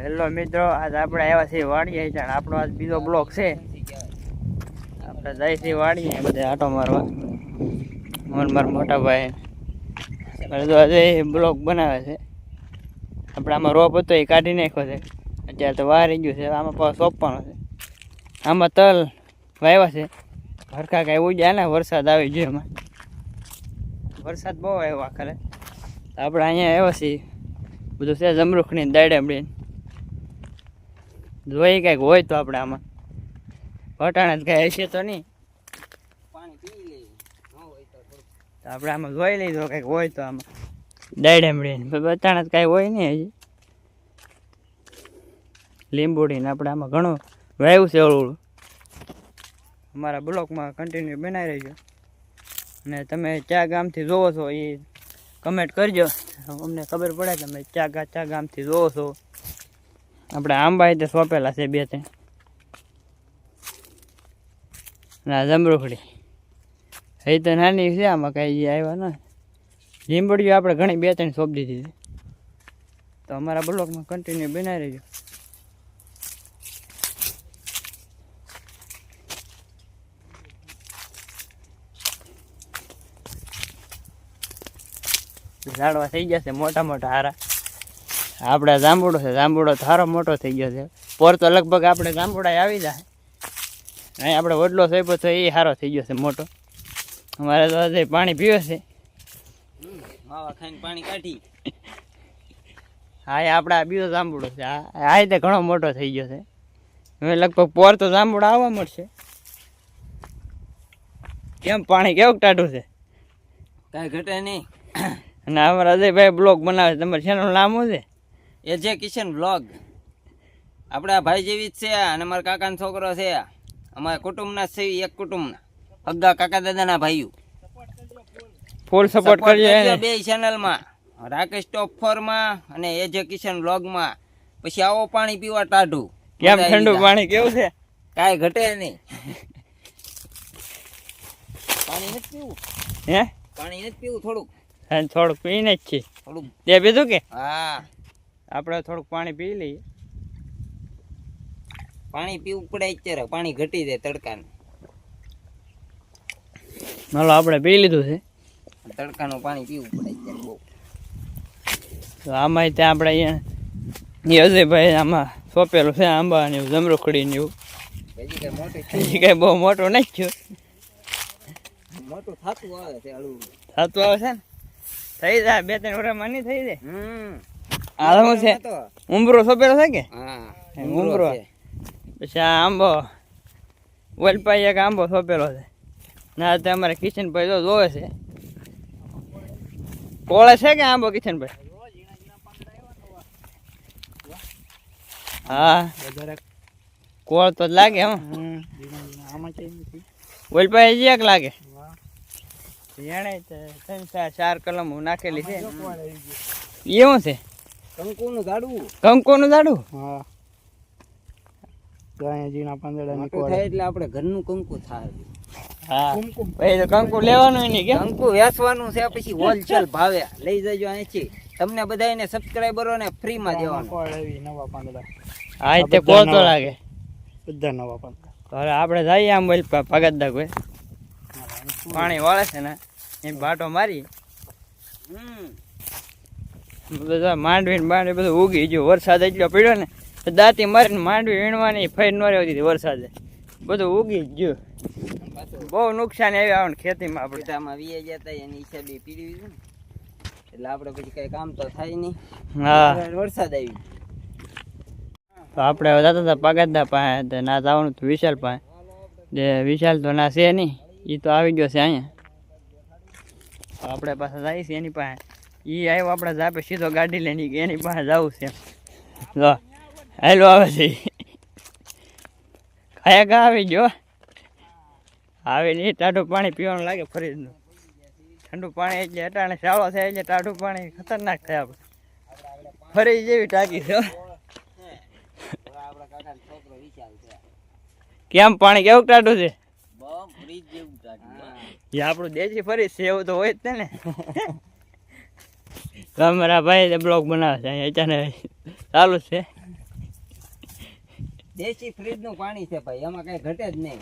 Hello મિત્રો, આજ આપણે આવ્યા છીએ વાડીએ જાણ આપણો આજ બીજો બ્લોક છે. આપણે જાય છીએ વાડીએ બધે આટો મારવા. મન માર મોટા ભાઈ. તો આજે બ્લોક બનાવે છે. આપણે આમાં રોપ હતો એ કાઢી નાખ્યો છે. અત્યારે તો વાર ગયું છે, આમાં પાછો સોંપવાનો છે. આમાં તલ વાવ્યા છે. હરખા કાંઈ ઉડ્યા ને, વરસાદ આવી ગયો એમાં. વરસાદ બહુ આવ્યો આખરે. તો આપણે અહીંયા આવ્યા છીએ. બધું છે જમરૂખની દાડે જોઈ કંઈક હોય તો આપણે આમાં. વટાણા જ કાંઈ હશે તો નહીં. પાણી પી તો આપણે આમાં જોઈ લઈશું કંઈક હોય તો આમાં. દાડેમડીને વટાણા જ કાંઈ હોય નહીં હજી. લીંબુડીને આપણે આમાં ઘણું વાવ્યું છે ઓળું અમારા બ્લોકમાં કન્ટિન્યુ બનાવી રહેજો અને તમે ચા ગામથી જોવો છો એ કમેન્ટ કરજો. અમને ખબર પડે તમે ચા ચા ગામથી જોવો છો. આપણે આંબા તે સોંપેલા છે બે ત્રણ ના જમરૂખડી. એ તો નાની છે, આમાં કાંઈ આવ્યા ના લીંબડીઓ આપણે ઘણી બે ત્રણ સોંપી દીધી છે. તો અમારા બ્લોકમાં કન્ટિન્યુ બનાવી રહેજો. ઝાડવા થઈ ગયા છે મોટા મોટા હારા. આપણે જાંબુડો છે જાંબુડો તો સારો મોટો થઈ ગયો છે. પોર તો લગભગ આપણે જાંબુડા આવી જાય. અહીં આપણે વડલો સોંપ્યો તો એ સારો થઈ ગયો છે મોટો. અમારે તો હજી પાણી પીવે છે. માવા ખાઈને પાણી કાઢી. હા એ આપણે આ બીજો જાંબુડો છે. આ રીતે ઘણો મોટો થઈ ગયો છે. હવે લગભગ પોર તો જાંબુડા આવવા મળશે. કેમ પાણી કેવું ટાઢું છે? કાંઈ ઘટે નહીં. અને અમારા અજયભાઈ બ્લોગ બનાવે છે. તમારે શેનું નામ શું છે? એ જે કિશન વ્લોગ આપણા ભાઈ જેવી જ છે અને મારા કાકાનો છોકરો છે. અમારા કુટુંબના છે એક કુટુંબના. હગ્ગા કાકા દાદાના ભાઈઓ. ફૂલ સપોર્ટ કરજો બે ચેનલમાં રાકેશ ટોપ ફોરમાં અને એ જે કિશન વ્લોગમાં પછી આવો પાણી પીવા ટાઢું. કેમ ઠંડુ પાણી કેવું છે? કાંઈ ઘટે નહીં. પાણી નથી પીવું. હે? પાણી નથી પીવું થોડુંક. થોડુંક પીને જ છે. થોડુંક. તે પીધું કે? હા. આપણે થોડુંક પાણી પી લઈએ. પાણી પીવું પડે અત્યારે પાણી ઘટી જાય તડકાને. હાલો આપણે પી લીધું છે. તડકાનું પાણી પીવું પડે અત્યારે બહુ. તો આમાં ત્યાં આપણે અહીંયા એ અજયભાઈ આમાં સોંપેલું છે આંબા ને એવું જમરૂખડી ને એવું હજી કઈ બહુ મોટું નહીં થયું. મોટું થતું આવે છે થતું આવે છે ને? થઈ જાય બે ત્રણ વર્ષમાં નહીં થઈ જાય? હમ. આ શું છે તો. ઉંબરો સોંપેલો છે કે? હા. છે. પછી આ આંબો. વલપાઈ એક આંબો સોંપેલો છે. ના તે અમારે કિશનભાઈ તો જોવે છે. કોળે છે કે આંબો કિશનભાઈ? હા. કોળ તો લાગે હમ વલપાઈ હજી એક લાગે. એને ત્રણ ચાર ચાર કલમ નાખેલી છે. એવું છે? કંકુનું ઝાડું કંકુનું ઝાડું હા. ગાયજીના પાંદડા થાય એટલે આપણે ઘરનું કંકુ થાય. હા. ભાઈ તો કંકુ લેવાનું નહીં કે કંકુ વેચવાનું છે પછી હોલસેલ ભાવે. લઈ જજો અહીંથી. તમને બધાને સબસ્ક્રાઈબરો ને ફ્રી દેવાનું. નવા પાંદડા. હા તે કોળ લાગે. બધા નવા પાંદડા. હવે આપણે જઈએ આમ બોલ ભગત દા કોઈ. પાણી વાળે છે ને એ બાટો મારી હમ. બધા માંડવી ને માંડવી બધું ઉગી ગયું. વરસાદ એટલો પડ્યો ને દાંતી મારીને માંડવી વીણવાની ફરી ન આવતી હતી વરસાદે. બધું ઉગી ગયું. બહુ નુકસાન આવ્યું આવે ખેતીમાં આપણે. પિતામાં વીએ જતા એની હિસાબે પીડી ને. એટલે આપણે પછી કઈ કામ તો થાય નહીં. હા. વરસાદ આવી તો આપણે જતા હતા પગતદા પાસે તો ના જવાનું તો વિશાલ પાસે. જે વિશાલ તો ના છે નહીં એ તો આવી ગયો છે અહીંયા. આપણે પાસે જઈએ છીએ એની પાસે. એ આવ્યો આપણે જાપે સીધો ગાડી લઈને કે એની પાસે જવું છે. જો હેલો આવે છે. ખાયા કા આવી ગયો? આવે નહીં ટાઢું પાણી પીવાનું લાગે ફરીજનું. ઠંડુ પાણી એટલે અટાણે શાળો થાય એટલે ટાઢું પાણી ખતરનાક થાય આપણે. ફરી જેવી ટાંકી છે કેમ પાણી કેવું ટાઢું છે? એ આપણું દેશી ફરી છે એવું તો હોય જ ને. તો અમારા ભાઈ બ્લોગ બનાવે છે. અહીંયા અચાનક ચાલુ છે. દેશી ફ્રીજનું પાણી છે ભાઈ એમાં કઈ ઘટે જ નહીં.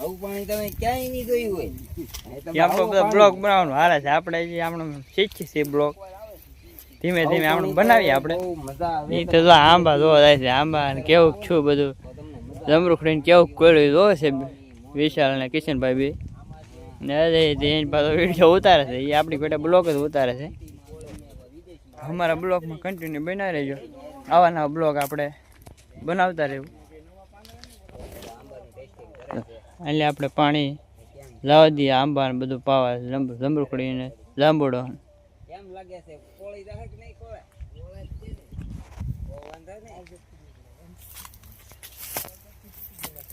આવું પાણી તમે ક્યાંય નહીં જોયું હોય. એ તમે બધા બ્લોક બનાવવાનું હારે છે. આપણે જે આપણે શીખી છીએ ધીમે ધીમે આપણે બનાવીએ આપણે. એ તો જો આંબા જોવા જાય છે. આંબા અને કેવું છું બધું. જમરૂખડીને કેવું કોયડું જોવે છે વિશાલ ને કિશનભાઈ બી. ને અજય તે એની પાછો વીડિયો ઉતારે છે. એ આપણી કોઈ બ્લોક જ ઉતારે છે. અમારા બ્લોગમાં કન્ટિન્યુ બનાવી રહેજો. આવા નવા બ્લોગ આપણે બનાવતા રહેવું. એટલે આપણે પાણી લાવવા દઈએ આંબા ને બધું પાવા જમરૂખડી ને જાંબુડો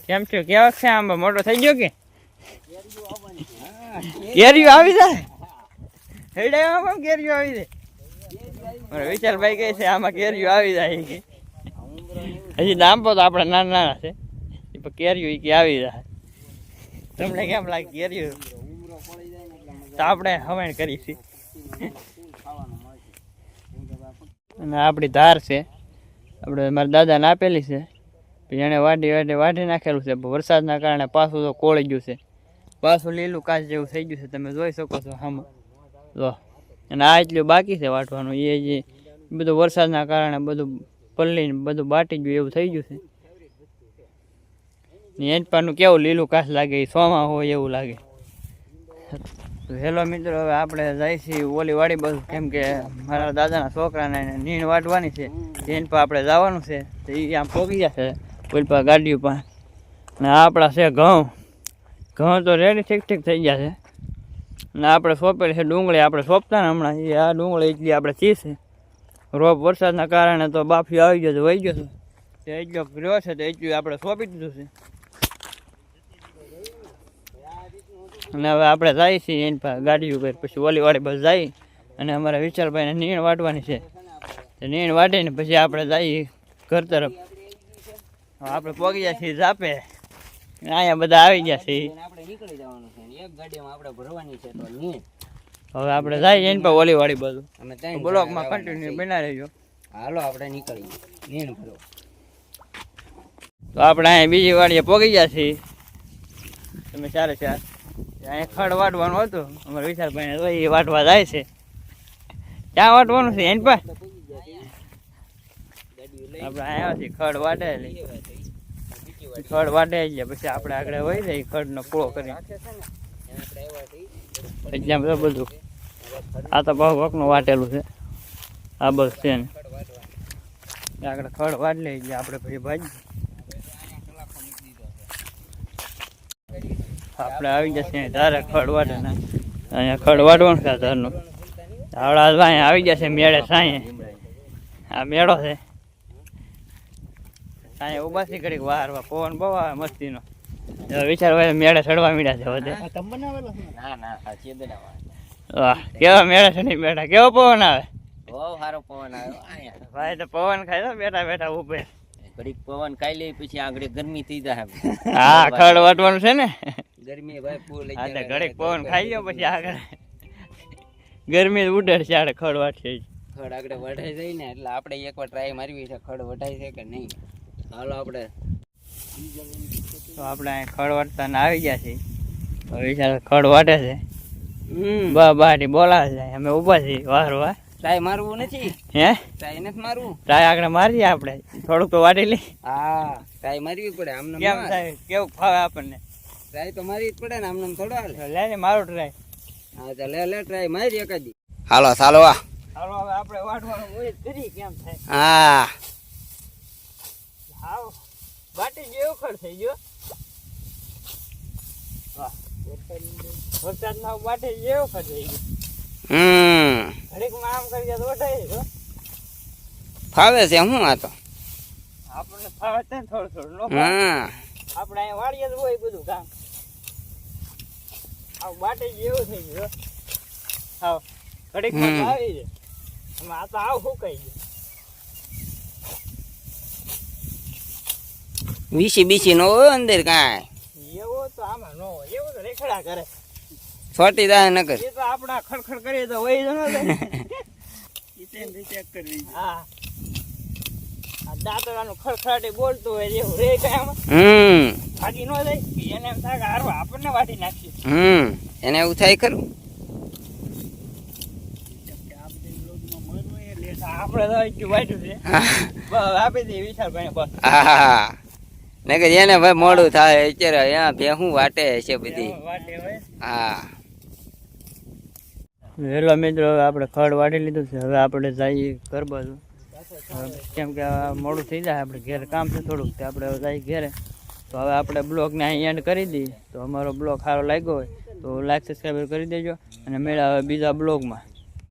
કેમ છે કેવા છે આંબા? મોટો થઈ ગયો કે? કેરીઓ આવી જાય? હેડામાં પણ કેરીઓ આવી જાય. મારા વિશાલભાઈ કહે છે, આમાં કેરીઓ આવી જાય કે. હજી નામ તો આપણે નાના નાના છે. પણ કેરીઓ કે આવી જાય. તમને કેમ લાગે કેરીઓ તો આપણે હવાણ કરીશી અને આપણી ધાર છે. આપણે મારા દાદાને આપેલી છે. એણે વાટી વાટી વાટી નાખેલું છે. વરસાદના કારણે પાછું તો કોળી ગયું છે. પાછું લીલું કાચ જેવું થઈ ગયું છે, તમે જોઈ શકો છો આમાં. જો, અને આ એટલું બાકી છે વાટવાનું. એ જે બધું વરસાદના કારણે બધું પલ્લીને બધું બાટી ગયું, એવું થઈ ગયું છે. એન પાનું કેવું લીલું કાચ લાગે, એ સોમાં હોય એવું લાગે. હેલો મિત્રો, હવે આપણે જાય છીએ ઓલી વાડી બધું કેમ કે મારા દાદાના છોકરાને નીણ વાટવાની છે. એન પર આપણે જવાનું છે. તો એ આમ પોગી જશે ઓલી પર ગાડીઓ પણ ને આપણા છે ઘઉં. ઘઉં તો રેડી ઠીક ઠીક થઈ ગયા છે. ને આપણે સોંપેલી છે ડુંગળી, આપણે સોંપતા ને હમણાં. એ આ ડુંગળી એટલી આપણે ચીસે રોપ વરસાદના કારણે તો બાફી આવી ગયો તો વહી ગયો છે. તે એટલો રહ્યો છે તો એટલું આપણે સોંપી દીધું છે. અને હવે આપણે જઈએ છીએ એની પાસે ગાડી ઉપર, પછી ઓલી વાળી બસ જઈ અને અમારા વિશાલભાઈને નીણ વાટવાની છે. તો નીણ વાટીને પછી આપણે જઈએ ઘર તરફ. આપણે પહોંચી જાય છીએ ઝાપે. અહીંયા બધા આવી ગયા છે. અને આપણે નીકળી જવાનું છે અને એક ગાડીમાં આપણે ભરવાની છે તો નીણ હવે આપણે જાય એની પર ઓલી વાળી બધું અમે ત્યાં બ્લોકમાં કન્ટિન્યુ બના રહેજો. હાલો આપણે નીકળીએ. નીણ ભરો. તો આપણે અહીંયા બીજી વાડીએ પહોંચી ગયા છીએ. તમે ચારે ચાર. અહીંયા ખડ વાટવાનું હતું. અમારે વિશાલભાઈને તો એ વાટવા જાય છે. ક્યાં વાટવાનું છે? એની પાસે? આપણે છીએ ખડ વાટે એટલે ખડ વાટે જાય પછી આપણે આગળ વહી જાય ખડનો પૂળો કરી. એટલે તો બધું. આ તો બહુ વખનું વાટેલું છે. આ બસ છે ને. આગળ ખડ વાટ લઈ એટલે આપણે પછી ભાજી આપણે આવી જશે ધારે ખડ વાટે ને. અહીંયા ખડ વાટવાનું છે ધારનું. આવડા અહીંયા આવી જશે મેળે સાંયે. આ મેળો છે. સાંયે ઊભા છે ઘડીક વારવા પવન બહુ આવે મસ્તીનો. વિચાર હોય મેળે ચડવા મીડ્યા છે બધે. તમે બનાવેલો ના ના આ વાહ કેવા મેળા છે નહીં બેઠા? કેવો પવન આવે? બહુ સારો પવન આવ્યો ભાઈ તો પવન ખાય બેઠા બેઠા ઉભે. ઘડીક પવન ખાઈ લે પછી આગળ ગરમી થઈ જાય હા ખડ વાટવાનું છે ને? ગરમી ભાઈ ફૂલ લઈ હા તો જાય. ઘડીક પવન ખાઈ લો પછી આગળ. ગરમી ઉડે છે આડે ખડ વાટશે ખડ આગળ વઢાઈ જાય ને એટલે આપણે એકવાર ટ્રાય મારવી છે ખડ વઢાય છે કે નહીં? હાલો આપણે. તો આપણે અહીં ખડ વાટતા ને આવી ગયા છીએ. હવે વિચાર ખડ વાટે છે. હમ. બા બાટી બોલાવે છે. અમે ઊભા છીએ વાર વાર ટ્રાય મારવું નથી? હે? ટ્રાય નથી મારવું? ટ્રાય આગળ મારીએ આપણે. થોડુંક તો વાટી લઈ હા ટ્રાય મારવી પડે આમને કેમ થાય કેવું ફાવે આપણને? ટ્રાય તો મારવી જ પડે ને આમને થોડો હાલે. લે ને મારો ટ્રાય. હા તો લે લે ટ્રાય મારી એકાદી. હાલો ચાલો આ. હાલો હવે આપણે વાટવાનું હોય કરી કેમ થાય? હા. હાવ બાટી જેવો ખર થઈ ગયો. વાહ. વરસાદના બાટી જેવો ખર થઈ ગયો. હમ. ઘડીકમાં આમ કરી તો ફાવે છે હું આ તો. આપણને ફાવે છે ને થોડું થોડું લોકો હા. આપણે અહીંયા વાળીએ જ હોય બધું કામ. આવ બાટે જેવું થઈ ગયું હાવ ઘડીકમાં. આવી જાય. આ તો આવ કહી ગયું. બીસી બીસી નો હોય અંદર કાંઈ. એવો તો આમાં નો હોય. એવું તો રેખડા કરે. છોટી નકર. એ તો આપણા ખડખડ કરીએ તો વહી જ ન જાય હા. દાંતડાનું ખડખડાટી બોલતું હોય એવું રે કાંઈ હમ. ભાગી ન જાય. એને એમ થાય કે હારવા આપણને વાટી નાખીએ. હમ. એને એવું થાય ખરું. આપણે તો વાટ્યું છે. બસ આપી દઈએ વિશાલભાઈ બસ. હા. નકર એને ભાઈ મોડું થાય અત્યારે અહીંયા ભેહું વાટે છે બધી. હા. વેલો મિત્રો હવે આપણે ખડ વાટી લીધું છે. હવે આપણે જઈએ ઘર બાજુ. કેમ કે મોડું થઈ જાય આપણે ઘેર કામ છે થોડુંક તે આપણે હવે જઈએ ઘેરે. તો હવે આપણે બ્લોગને અહીં એન્ડ કરી દઈએ. તો અમારો બ્લોગ સારો લાગ્યો હોય તો લાઈક સબસ્ક્રાઈબર કરી દેજો. અને મેળા હવે બીજા બ્લોગમાં.